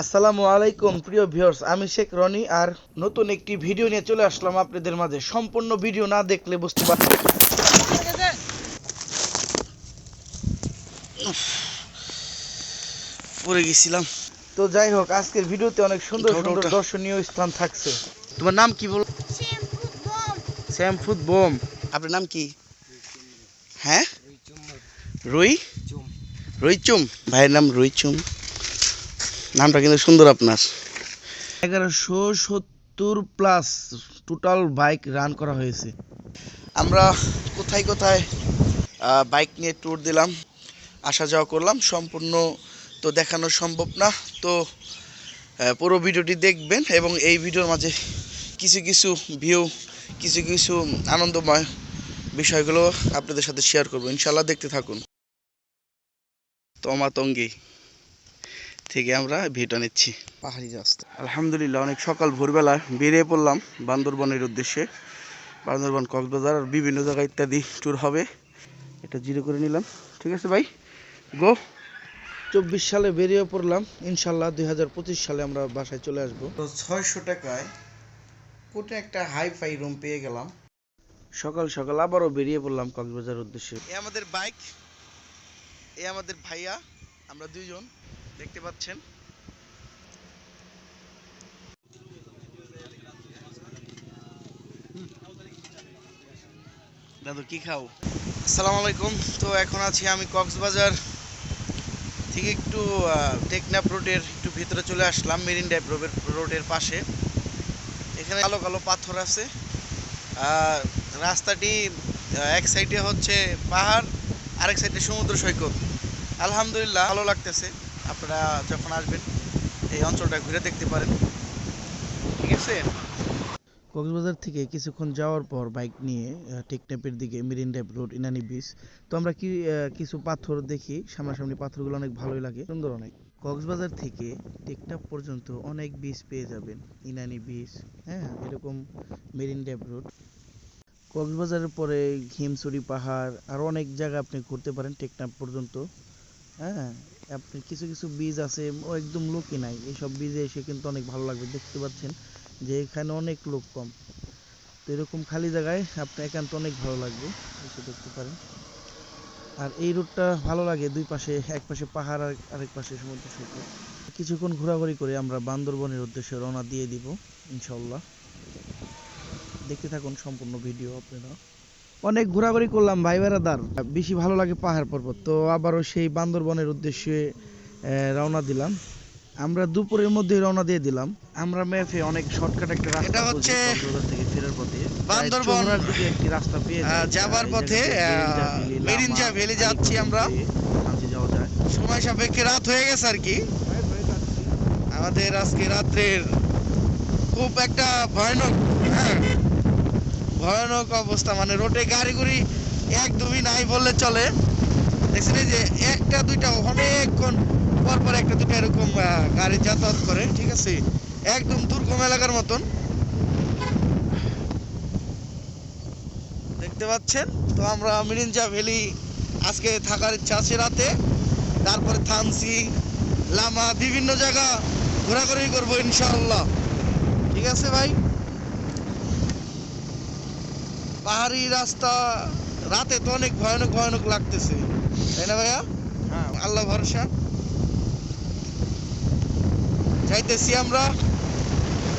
আসসালামু আলাইকুম প্রিয় ভিউয়ার্স। আমি শেখ রনি আর নতুন একটি ভিডিও নিয়ে চলে আসলাম আপনাদের মাঝে। সম্পূর্ণ ভিডিও না দেখলে বুঝতে পারবেন পড়ে গেছিলাম। তো যাই হোক আজকের ভিডিওতে অনেক সুন্দর সুন্দর দর্শনীয় স্থান থাকছে। তোমার নাম কি বল? শ্যামফুদ বোম। আপনার নাম কি? হ্যাঁ? রুই? রুইচুম। ভাইয়ের নাম রুইচুম। নামটা কিন্তু সুন্দর আপনার। এগারোশো সত্তর প্লাস টোটাল বাইক রান করা হয়েছে। আমরা কোথায় কোথায় বাইক নিয়ে ট্যুর দিলাম আসা যাওয়া করলাম সম্পূর্ণ তো দেখানো সম্ভব না। তো পুরো ভিডিওটি দেখবেন এবং এই ভিডিওর মাঝে কিছু কিছু ভিউ কিছু কিছু আনন্দময় বিষয়গুলো আপনাদের সাথে শেয়ার করব। ইনশাল্লাহ দেখতে থাকুন। তমাতঙ্গি। থেকে আমরা ভিডিও নিচ্ছি। পাহাড়ি রাস্তা। আলহামদুলিল্লাহ অনেক সকাল ভোরবেলা বেরিয়ে পড়লাম বান্দরবনের উদ্দেশ্যে। বান্দরবন কক্সবাজার আর বিভিন্ন জায়গা ইত্যাদি ট্যুর হবে। এটা জিরো করে নিলাম। ঠিক আছে ভাই? গো চব্বিশ সালে বেরিয়ে পড়লাম। ইনশাল্লাহ দুই হাজার পঁচিশ সালে আমরা বাসায় চলে আসব। তো ছয়শো টাকায় কোটে একটা হাই ফাই রুম পেয়ে গেলাম। সকাল সকাল আবারও বেরিয়ে পড়লাম কক্সবাজার উদ্দেশ্যে। এ আমাদের বাইক এ আমাদের ভাইয়া আমরা দুইজন। দেখতে পাচ্ছেন। দাদু কি খাও? আসসালামু আলাইকুম। তো এখন আছি আমি কক্সবাজার থেকে একটু আহ, টেকনাফ রোডের একটু ভিতরে চলে আসলাম মেরিন ড্রাইভ রোডের রোডের পাশে। এখানে কালো কালো পাথর আছে। রাস্তাটি এক সাইডে হচ্ছে পাহাড় আরেক সাইডে সমুদ্র সৈকত। আলহামদুলিল্লাহ ভালো লাগতেছে। আপনারা যখন আসবেন, এই অঞ্চলটা ঘুরে দেখতে পারেন। ঠিক আছে? কক্সবাজার থেকে কিছুক্ষণ যাওয়ার পর বাইক নিয়ে টেকনাফের দিকে marine drive road, Inani beach তো আমরা কি কিছু পাথর দেখি। সামনাসামনি পাথরগুলো অনেক ভালোই লাগে। সুন্দর অনেক। কক্সবাজার থেকে টেকনাফ পর্যন্ত অনেক বিচ পেয়ে যাবেন। ইনানি বিচ হ্যাঁ এরকম মেরিন ড্রাইভ রোড। কক্সবাজারের পরে হিমছড়ি পাহাড় আরও অনেক জায়গা আপনি ঘুরতে পারেন টেকনাফ পর্যন্ত। হ্যাঁ আপনি কিছু কিছু বীজ আছে একদম লোকই নাই। এইসব বীজে এসে কিন্তু অনেক ভালো লাগবে, দেখতে পাচ্ছেন যে এখানে অনেক লোক কম। তো এরকম খালি জায়গায় আপনার একান্ত অনেক ভালো লাগবে, এসে দেখতে পারেন। আর এই রুটটা ভালো লাগে, দুই পাশে, এক পাশে পাহাড় আর আরেক পাশে সমুদ্র সৈকত। কিছুক্ষণ ঘোরাঘুরি করে আমরা বান্দরবনের উদ্দেশ্যে রওনা দিয়ে দিব ইনশাল্লাহ দেখতে থাকুন সম্পূর্ণ ভিডিও আপনারা। অনেক ঘোরাঘুরি করলাম ভাই বেড়াদার বেশি ভালো লাগে পাহাড় পর্বত। তো আবারও সেই বান্দরবনের উদ্দেশ্যে রওনা দিলাম। আমরা দুপুরের মধ্যে রওনা দিয়ে দিলাম। আমরা ম্যাপে অনেক শর্টকাট একটা রাস্তা হচ্ছে থেকে ফেরার পথে। বান্দরবন, দিকে একটি রাস্তা পেয়ে যাই। যাবার পথে, ভ্যালি, ভ্যালি আলিকদম যাচ্ছি আমরা। যাওয়া যায়। সময় সাপেক্ষে রাত হয়ে গেছে আর কি। আমাদের আজকে রাত্রের খুব একটা ভয়ানক হ্যাঁ, ভয়ানক অবস্থা মানে রোডে গাড়ি গুড়ি একদমই নাই বললে চলে। দেখছেন যে একটা, দুইটা, অনেকক্ষণ পর পর একটা, দুইটা এরকম গাড়ি যাতায়াত করে, ঠিক আছে? একদম দুর্গম এলাকার মতন। দেখতে পাচ্ছেন? তো আমরা মিরিঞ্জা ভ্যালি আজকে থাকার ইচ্ছা আছে রাতে। তারপরে থানসি, লামা, বিভিন্ন জায়গা ঘোরাঘুরি করব ইনশাআল্লাহ। ঠিক আছে ভাই? পাহাড়ি রাস্তা রাতে তো অনেক ভয়ানক ভয়ানক লাগতেছে। তাই না ভাইয়া? হ্যাঁ। আল্লাহ ভরসা। যাইতেছি আমরা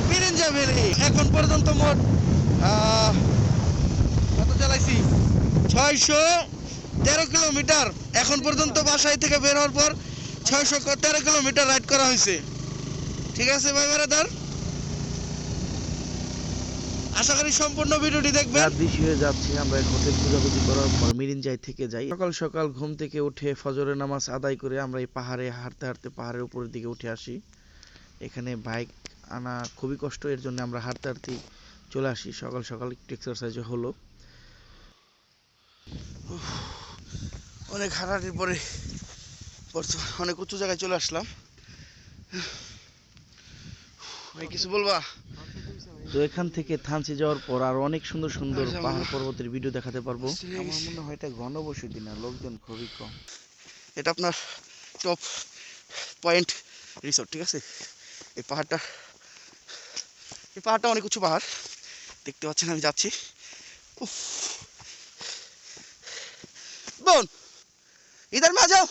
মিরিঞ্জা ভ্যালি এখন পর্যন্ত মোট কত চালাইছি? ছয়শো তেরো কিলোমিটার। এখন পর্যন্ত বাসায় থেকে বের হওয়ার পর ছয়শো তেরো কিলোমিটার রাইড করা হয়েছে। ঠিক আছে ভাই বেড়াদার আশা করি সম্পূর্ণ ভিডিওটি দেখবেন। রাত বেশি হয়ে যাচ্ছে, আমরা হোটেল খোঁজাখুঁজি করার পর মিরিঞ্জাই থেকে যাই। সকাল সকাল ঘুম থেকে উঠে ফজরের নামাজ আদায় করে আমরা এই পাহাড়ে হাঁটতে হাঁটতে পাহাড়ের উপরের দিকে উঠে আসি। এখানে বাইক আনা খুবই কষ্ট, এর জন্য আমরা হাঁটতে হাঁটতে চলে আসি। সকাল সকাল একটু এক্সারসাইজও হলো। অনেক হাঁটাহাঁটির পরে অনেক উঁচু জায়গায় চলে আসলাম। কিছু বলবা? তো এখান থেকে থানচি যাওয়ার পর আর অনেক সুন্দর সুন্দর পাহাড় পর্বতের ভিডিও দেখাতে পারব। আমার মনে হয় এটা ঘনবসতি না লোকজন খুবই কম। এটা আপনার টপ পয়েন্ট রিসোর্ট ঠিক আছে? এই পাহাড়টা এই পাহাড়টা অনেক উঁচু পাহাড়। দেখতে পাচ্ছেন আমি যাচ্ছি। বোন! ইধার মে যাও!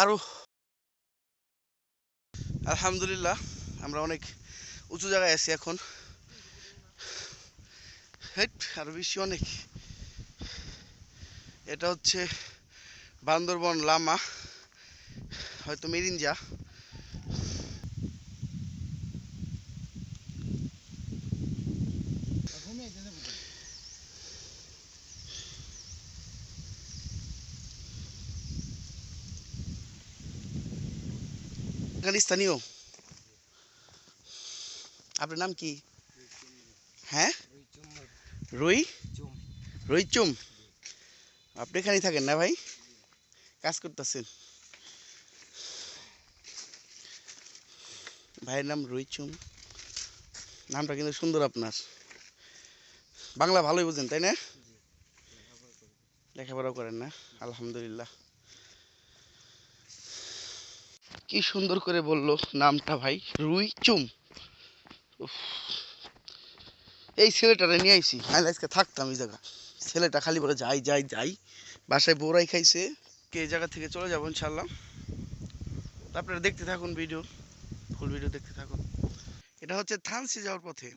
আরও আলহামদুলিল্লাহ, আমরা অনেক উঁচু জায়গায় আছি এখন। হেট, আর বেশি অনেক। এটা হচ্ছে বান্দরবন লামা, হয়তো মেরিনজা এখানে স্থানীয়। আপনার নাম কি? হ্যাঁ? রুই? রুই চুম। আপনি এখানেই থাকেন না ভাই? কাজ করতেছেন। ভাইয়ের নাম রুই চুম। নামটা কিন্তু সুন্দর আপনার। বাংলা ভালোই বুঝেন, তাই না? লেখাপড়াও করেন না, আলহামদুলিল্লাহ। কি সুন্দর করে বলল নামটা ভাই? রুই চুম। এই ছেলেটারে নিয়ে আইসি আমি আজকে থাকতাম এই জায়গা। ছেলেটা খালি বলে, যাই যাই যাই। বাসায় বোরাই খাইছে। কে জায়গা থেকে চলে যাব ইনশাল্লাহ আপনারা দেখতে থাকুন ভিডিও। ফুল ভিডিও দেখতে থাকুন। এটা হচ্ছে থানসি যাওয়ার পথে।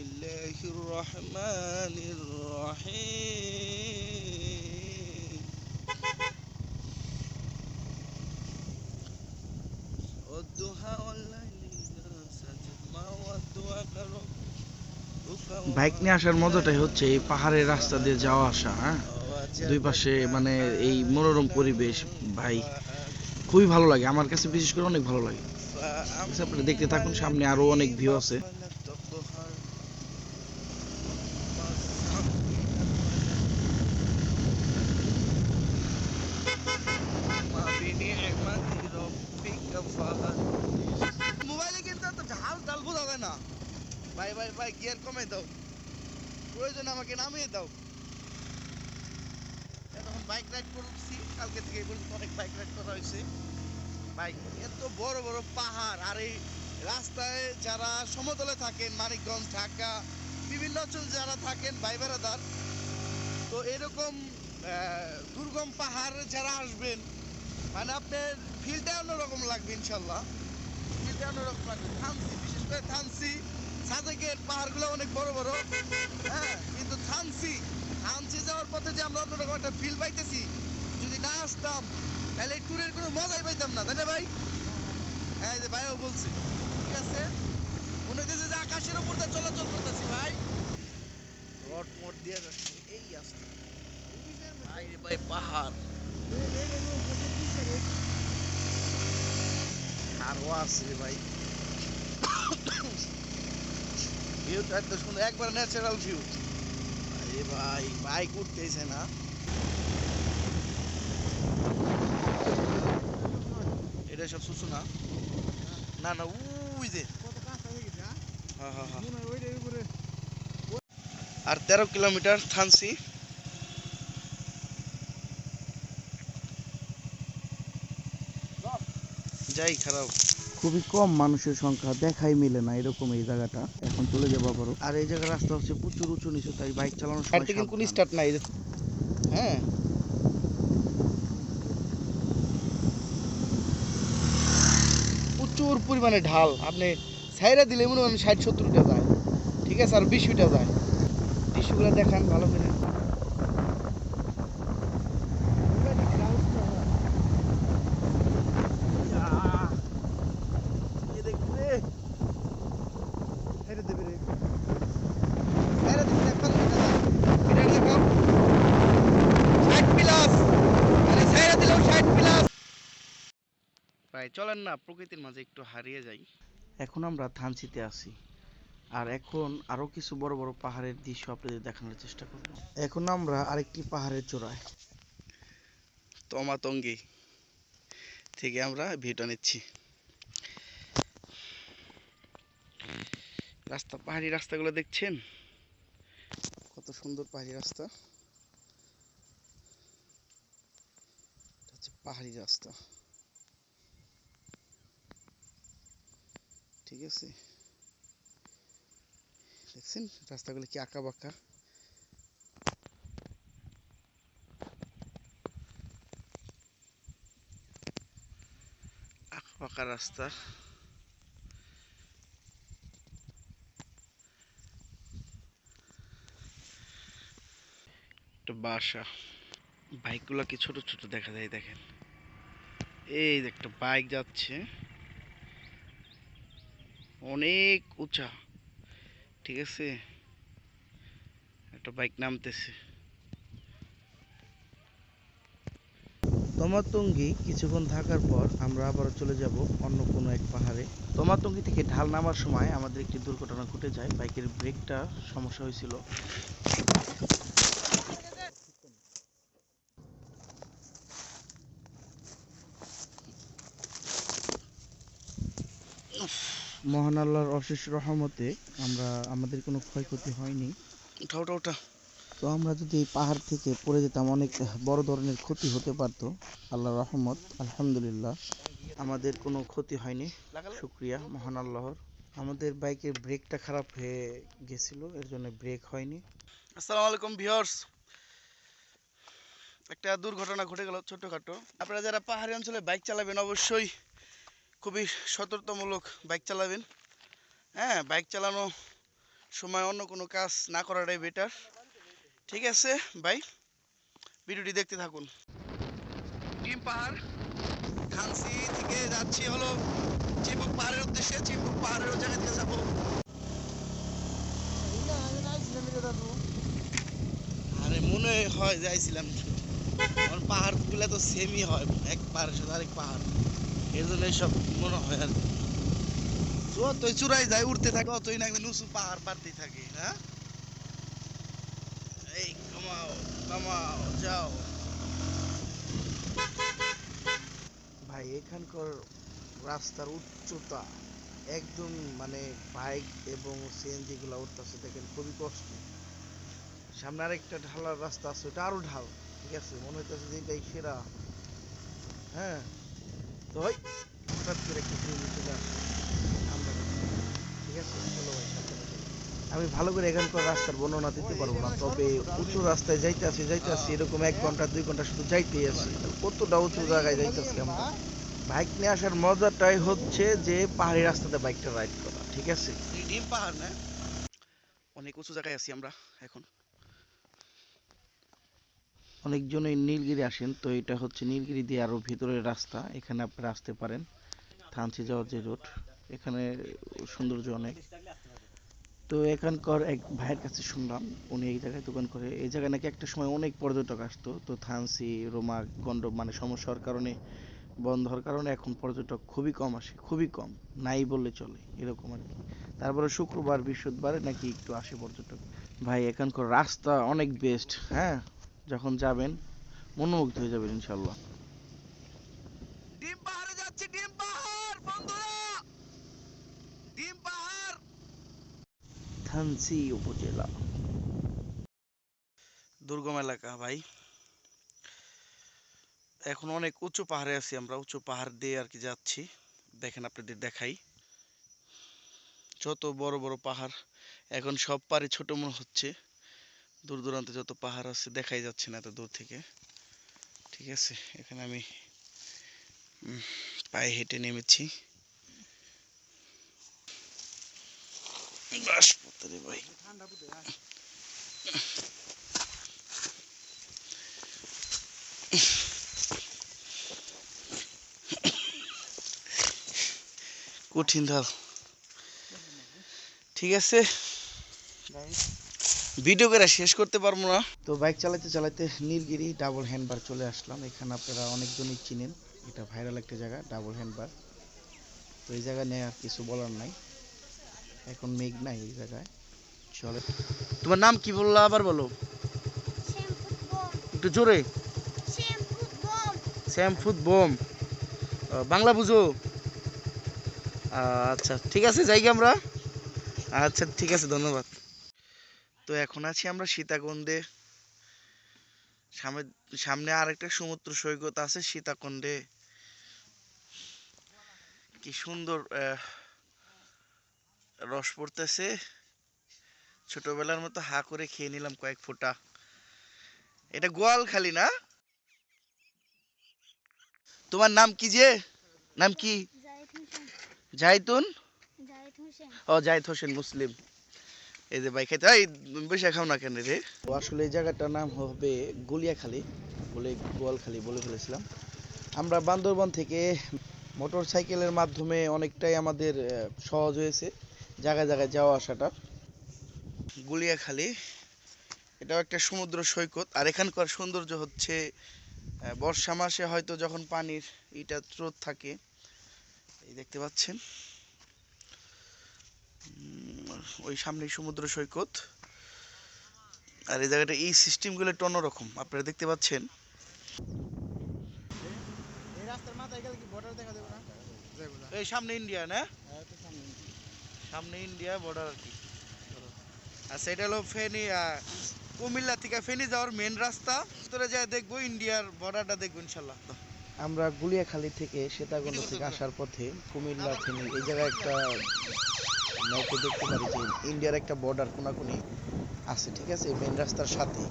الله الرحمن الرحيم والضحى والليل إذا سجى ما ودعك ربك বাইক নিয়ে আসার মজাটাই হচ্ছে এই পাহাড়ের রাস্তা দিয়ে যাওয়া আসা হ্যাঁ দুই পাশে মানে এই মনোরম পরিবেশ ভাই খুবই ভালো লাগে আমার কাছে বিশেষ করে অনেক ভালো লাগে আচ্ছা, আপনারা দেখতে থাকুন সামনে আরো অনেক ভিউ আছে ভাই গিয়ার কমে দাও। প্রয়োজন আমাকে নামিয়ে দাও। তখন বাইক রাইড করছি কালকে থেকে অনেক বাইক রাইড করা হয়েছে। বাইক এত বড় বড় পাহাড়, আর এই রাস্তায় যারা সমতলে থাকেন, মানিকগঞ্জ, ঢাকা, বিভিন্ন অঞ্চল যারা থাকেন, ভাই বেড়াদার তো এরকম দুর্গম পাহাড় যারা আসবেন মানে আপনার ফিলটা অন্যরকম লাগবে, ইনশাল্লাহ। ফিলটা অন্যরকম লাগবে। থানসি বিশেষ করে থানসি সাজেকের পাহাড়গুলো অনেক বড় বড়। হ্যাঁ কিন্তু থানসি থানসি যাওয়ার পথে যে আমরা অন্যরকম একটা ফিল পাইতেছি যদি না আসতাম তাহলে এই ট্যুরের কোনো মজাই পাইতাম না তাই না ভাই? হ্যাঁ যে ভাইও বলছি ঠিক আছে? মনে হচ্ছে যে আকাশের উপর দিয়ে চলাচল করতেছি ভাই। রড মট দিয়ে যাচ্ছে। এই আসছে ভাই রে ভাই পাহাড়। আরও আছে রে ভাই। ভিউটা এত সুন্দর, একবার ন্যাচারাল ভিউ আরে ভাই বাইক উঠতেছে না। এটা সব শুশু না? না না উই যে। হ্যাঁ হ্যাঁ হ্যাঁ। আর তেরো কিলোমিটার থানসি। যাই, খারাপ। খুবই কম মানুষের সংখ্যা, দেখাই মিলে না এরকম এই জায়গাটা। এখন চলে যাব আবারও। আর এই জায়গার রাস্তা হচ্ছে প্রচুর উঁচু নিচু তাই বাইক চালানোর সময় থেকে কোন স্টার্ট নাই হ্যাঁ। প্রচুর পরিমাণে ঢাল। আপনি সাইরা দিলে মনে হয় ষাট সত্তরটা যায়। ঠিক আছে আর বিশটা যায়। টিস্যুগুলো দেখান ভালো করে সাইরা দিলে একবার উঠে যায়। এটা দেখাও। 60 প্লাস মানে সাইরা দিলেও 60 প্লাস ভাই চলেন না প্রকৃতির মাঝে একটু হারিয়ে যাই। এখন আমরা থানচিতে আছি। আর এখন আরও কিছু বড় বড় পাহাড়ের দৃশ্য আপনাদের দেখানোর চেষ্টা করব। এখন আমরা আরেকটি পাহাড়ের চূড়ায়। তমাতঙ্গি। থেকে আমরা ভিউটা নিচ্ছি। রাস্তা পাহাড়ি রাস্তাগুলো দেখছেন? কত সুন্দর পাহাড়ি রাস্তা। হচ্ছে পাহাড়ি রাস্তা। ঠিক আছে? দেখছেন রাস্তাগুলো কি আঁকা বাঁকা আঁকা বাঁকা রাস্তা। একটা বাসা। বাইকগুলো কি ছোট ছোট দেখা যায়, দেখেন। এই একটা বাইক যাচ্ছে। অনেক উঁচা। ঠিক আছে? একটা বাইক নামতেছে। তমাতঙ্গি কিছুক্ষণ থাকার পর আমরা আবারও চলে যাব অন্য কোনো এক পাহাড়ে। তমাতঙ্গি থেকে ঢাল নামার সময় আমাদের একটি দুর্ঘটনা ঘটে যায়। বাইকের ব্রেকটা সমস্যা হয়েছিল। মহান আল্লাহর অশেষ রহমতে আমরা আমাদের কোনো ক্ষয়ক্ষতি হয়নি। ওঠা ওঠা ওঠা তো আমরা যদি এই পাহাড় থেকে পড়ে যেতাম অনেক বড় ধরনের ক্ষতি হতে পারতো। আল্লাহর রহমত আলহামদুলিল্লাহ আমাদের কোনো ক্ষতি হয়নি। শুক্রিয়া মহান আল্লাহর। আমাদের বাইকের ব্রেকটা খারাপ হয়ে গেছিল এর জন্য ব্রেক হয়নি। আসসালামু আলাইকুম ভিউয়ার্স। একটা দুর্ঘটনা ঘটে গেল ছোটখাটো। আপনারা যারা পাহাড়ি অঞ্চলে বাইক চালাবেন অবশ্যই খুবই সতর্কতামূলক বাইক চালাবেন। হ্যাঁ বাইক চালানো সময় অন্য কোনো কাজ না করাটাই বেটার ঠিক আছে ভাই, ভিডিওটি দেখতে থাকুন। ডিম পাহাড়, খানসি থেকে যাচ্ছি হলো চিম্বুক পাহাড়ের উদ্দেশ্যে চিম্বুক পাহাড়ের জায়গা থেকে যাব। আরে মনে হয় যাইছিলাম। পাহাড়গুলো তো সেমই হয় এক পাহাড়ের সাথে আরেক পাহাড়। এর জন্য সব মনে হয় আর কি। যতই চূড়াই যায় উঠতে থাকে অতই না একদিন উঁচু পাহাড় পারতেই থাকে না? এই কমাও কমাও যাও। ভাই এখানকার রাস্তার উচ্চতা একদম মানে বাইক এবং সিএনজি গুলা উঠতেছে দেখেন খুবই কষ্ট। সামনে আরেকটা ঢালার রাস্তা আছে ওটা আরও ঢাল ঠিক আছে? মনে হইতেছে যে এটাই সেরা। হ্যাঁ? তো হঠাৎ করে একটা ট্রেন চলে আসে আমরা ঠিক আছে, চলো ভাই, সাথে। আমি ভালো করে এখানকার রাস্তার বর্ণনা দিতে পারব না, তবে উঁচু রাস্তায় যাইতে আছি যাইতে আছি এরকম এক ঘণ্টা, দুই ঘণ্টা শুধু যাইতেই আছি। কতটা উঁচু জায়গায় যাইতেছি আমরা? বাইক নিয়ে আসার মজাটাই হচ্ছে যে পাহাড়ি রাস্তাতে বাইকটা রাইড করা, ঠিক আছে? অনেক উঁচু জায়গায় আছি আমরা এখন। অনেকজনই নীলগিরি আসেন, তো এটা হচ্ছে নীলগিরি দিয়ে আরও ভিতরের রাস্তা, এখানে আপনারা আসতে পারেন। থানচি যাওয়ার যে রোড এখানে সৌন্দর্য অনেক। তো এখানকার এক ভাইয়ের কাছে শুনলাম, উনি এই জায়গায় দোকান করে। এই জায়গায় নাকি একটা সময় অনেক পর্যটক আসতো, তো থানসি রোমা গন্ড মানে সমস্যার কারণে, বন্ধ হওয়ার কারণে এখন পর্যটক খুবই কম আসে, খুবই কম, নাই বললে চলে, এরকম আর কি। তারপরে শুক্রবার, বৃহস্পতিবার নাকি একটু আসে পর্যটক। ভাই, এখানকার রাস্তা অনেক বেস্ট হ্যাঁ? যখন যাবেন মনোমুগ্ধ হয়ে যাবেন ইনশাল্লাহ ডিম পাহাড়ে যাচ্ছে ডিম পাহাড় বন্ধুরা! ডিম পাহাড়! থানসি উপজেলা। দুর্গম এলাকা ভাই। এখন অনেক উঁচু পাহাড়ে আছি আমরা উঁচু পাহাড় দিয়ে আর কি যাচ্ছি। দেখেন আপনাদের দেখাই। যত বড় বড় পাহাড় এখন সব পারে ছোট মনে হচ্ছে। দূর দূরান্তে যত পাহাড় আছে, দেখাই যাচ্ছে না এত দূর থেকে। ঠিক আছে, এখানে আমি পায়ে হেঁটে নেমেছি। কঠিন ঢাল ঠিক আছে? ভিডিও করে শেষ করতে পারব না। তো বাইক চালাতে চালাতে নীলগিরি ডাবল হ্যান্ডবার চলে আসলাম। এখানে আপনারা অনেকজনই চিনেন। এটা ভাইরাল একটা জায়গা ডাবল হ্যান্ডবার। তো এই জায়গা নিয়ে আর কিছু বলার নাই। এখন মেঘ নাই এই জায়গায়। চলে। তোমার নাম কি বললা আবার বলো? একটু জোরে। শ্যামফুদ বোম। বাংলা বুঝো? আচ্ছা ঠিক আছে যাই আমরা। আচ্ছা ঠিক আছে ধন্যবাদ। তো এখন আছি আমরা সীতাকুণ্ডে। সামনে সামনে আরেকটা সমুদ্র সৈকত আছে সীতাকুণ্ডে। কি সুন্দর রস পড়তেছে। ছোটবেলার মতো হা করে খেয়ে নিলাম কয়েক ফোঁটা। এটা গোয়াল খালি না? তোমার নাম কি যে? নাম কি? জাইতুন ও জাহিদ হোসেন মুসলিম। এই যে ভাই খাইতে এই বসে খাও না কেন রে? আসলে এই জায়গাটার নাম হবে গুলিয়াখালী। বলে গোয়ালখালী বলে ফেলেছিলাম। আমরা বান্দরবন থেকে মোটর সাইকেলের মাধ্যমে অনেকটাই আমাদের সহজ হয়েছে জায়গায় জায়গায় যাওয়া আসাটা। গুলিয়াখালী এটাও একটা সমুদ্র সৈকত। আর এখানকার সৌন্দর্য হচ্ছে বর্ষা মাসে হয়তো যখন পানির ইটা স্রোত থাকে এই দেখতে পাচ্ছেন? ওই সামনেই সমুদ্র সৈকত। আর এই জায়গাটা এই সিস্টেমগুলো একটু অন্যরকম আপনারা দেখতে পাচ্ছেন। এই রাস্তার মাথায় গেলে কি বর্ডার দেখা যাবে না? এই সামনে ইন্ডিয়া না? সামনে ইন্ডিয়া। বর্ডার আর কি। আচ্ছা এটা হলো ফেনী আহ, কুমিল্লা থেকে ফেনী যাওয়ার মেন রাস্তা। ভিতরে যায় দেখব ইন্ডিয়ার বর্ডারটা দেখব ইনশাল্লাহ। আমরা গুলিয়াখালী থেকে সীতাকুণ্ড থেকে আসার পথে কুমিল্লা ফেনী এই জায়গায় একটা নৌকো দেখতে পারি যে ইন্ডিয়ার একটা বর্ডার কোনাকুনি আছে ঠিক আছে? মেন রাস্তার সাথে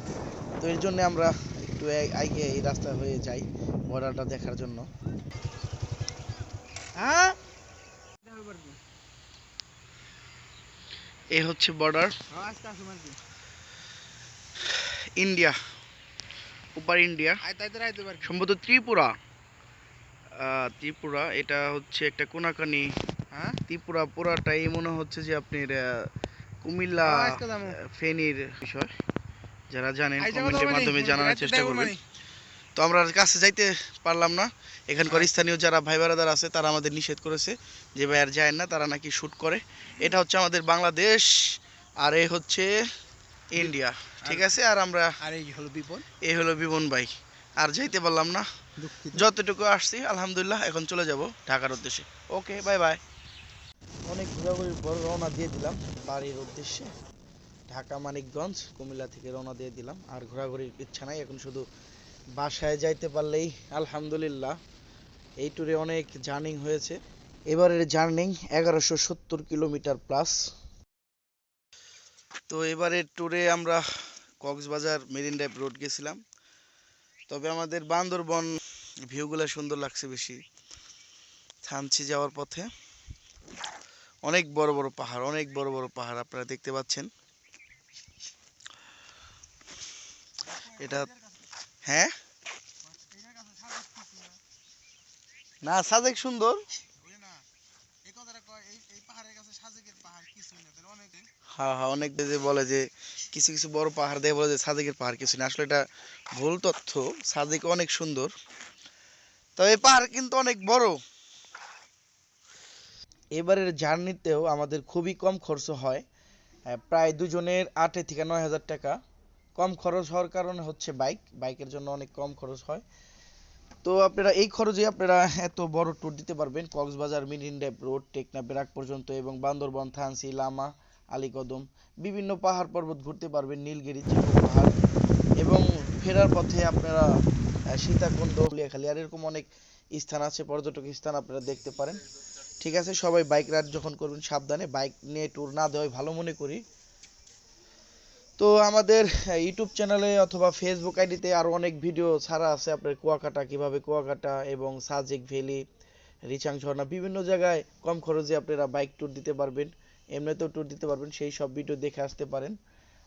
তো এর জন্য আমরা একটু এ- আগে এই রাস্তা হয়ে যাই বর্ডারটা দেখার জন্য। হ্যাঁ? এই হচ্ছে বর্ডার ইন্ডিয়া উপার ইন্ডিয়া। সম্ভবত ত্রিপুরা। আহ, ত্রিপুরা এটা হচ্ছে একটা কোনাকানি হ্যাঁ? ত্রিপুরা পুরাটাই মনে হচ্ছে যে আপনার কুমিল্লা ফেনীর বিষয়। যারা জানেন কমেন্টের মাধ্যমে জানানোর চেষ্টা করবেন। তো আমরা কাছে যাইতে পারলাম না। এখানকার হ্যাঁ। স্থানীয় যারা ভাই বারাদার আছে তারা আমাদের নিষেধ করেছে যে ভাই আর যায় না তারা নাকি শুট করে। এটা হচ্ছে আমাদের বাংলাদেশ আর এ হচ্ছে ইন্ডিয়া। ঠিক আছে? আর আমরা আর এই হলো বিপদ এই হলো বিমন ভাই। আর যাইতে পারলাম না। যতটুকু আসছি আলহামদুলিল্লাহ এখন চলে যাব ঢাকার উদ্দেশ্যে। ওকে বাই বাই অনেক ঘোরাঘুরির পর রওনা দিয়ে দিলাম। বাড়ির উদ্দেশ্যে ঢাকা মানিকগঞ্জ, কুমিল্লা থেকে রওনা দিয়ে দিলাম। আর ঘোরাঘুরির ইচ্ছা নাই, এখন শুধু বাসায় যাইতে পারলেই আলহামদুলিল্লাহ। এই ট্যুরে অনেক জার্নিং হয়েছে। এবারের জার্নিং এগারোশো সত্তর কিলোমিটার প্লাস। তো এবারের ট্যুরে আমরা কক্সবাজার মেরিন ড্রাইভ রোড গেছিলাম। তবে আমাদের বান্দরবন ভিউগুলো সুন্দর লাগছে বেশি। থানচি যাওয়ার পথে। অনেক বড় বড় পাহাড়, অনেক বড় বড় পাহাড় আপনারা দেখতে পাচ্ছেন। এটা হ্যাঁ? না, সাজেক সুন্দর। হ্যাঁ হ্যাঁ অনেক যে বলে যে, কিছু কিছু বড় পাহাড় দেখে বলে যে সাজেকের পাহাড় কিছু না আসলে এটা ভুল তথ্য। সাজেক অনেক সুন্দর। তবে পাহাড় কিন্তু অনেক বড়। এবারের জার্নিতেও আমাদের খুবই কম খরচ হয়। প্রায় দুজনের আট থেকে নয় হাজার টাকা। কম খরচ হওয়ার কারণে হচ্ছে বাইক। বাইকের জন্য অনেক কম খরচ হয়। তো আপনারা এই খরচে আপনারা এত বড় ট্যুর দিতে পারবেন। কক্সবাজার মিরিন রোড টেকনা বেরাক পর্যন্ত এবং বান্দরবন, থানসি, লামা, আলীকদম বিভিন্ন পাহাড় পর্বত ঘুরতে পারবেন। নীলগিরি পাহাড় এবং ফেরার পথে আপনারা সীতাকুণ্ড লিয়াখালী আর এরকম অনেক স্থান আছে, পর্যটক স্থান আপনারা দেখতে পারেন। ঠিক আছে, সবাই বাইক রাইড যখন করবেন সাবধানে। বাইক নিয়ে ট্যুর না দেওয়াই ভালো মনে করি। তো আমাদের ইউটিউব চ্যানেলে অথবা ফেসবুক আইডিতে আরও অনেক ভিডিও ছাড়া আছে আপনার কুয়াকাটা, কীভাবে কুয়াকাটা এবং সাজেক ভ্যালি, রিচাং ঝর্ণা, বিভিন্ন জায়গায় কম খরচে আপনারা বাইক ট্যুর দিতে পারবেন, এমনিতেও ট্যুর দিতে পারবেন, সেই সব ভিডিও দেখে আসতে পারেন।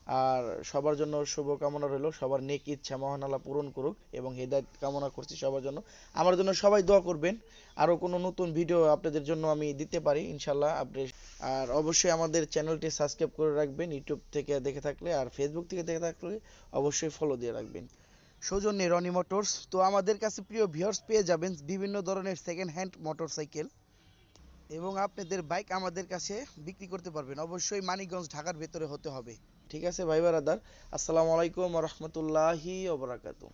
আর সবার জন্য শুভকামনা রইল। সবার নেক ইচ্ছা মহান আল্লাহ পূরণ করুক এবং হেদায়ত কামনা করছি সবার জন্য। আমার জন্য সবাই দোয়া করবেন। আরও কোনো নতুন ভিডিও আপনাদের জন্য আমি দিতে পারি ইনশাল্লাহ আপনি আর অবশ্যই আমাদের চ্যানেলটি সাবস্ক্রাইব করে রাখবেন, ইউটিউব থেকে দেখে থাকলে আর ফেসবুক থেকে দেখে থাকলে অবশ্যই ফলো দিয়ে রাখবেন। সৌজন্যে রনি মোটরস, তো আমাদের কাছে প্রিয় ভিউয়ার্স পেয়ে যাবেন বিভিন্ন ধরনের সেকেন্ড হ্যান্ড মোটরসাইকেল এবং আপনাদের বাইক আমাদের কাছে বিক্রি করতে পারবেন। অবশ্যই মানিকগঞ্জ, ঢাকার ভেতরে হতে হবে। ঠিক আছে ভাই বারাদার আসসালামু আলাইকুম রহমতুল্লাহি ওবরাকাতু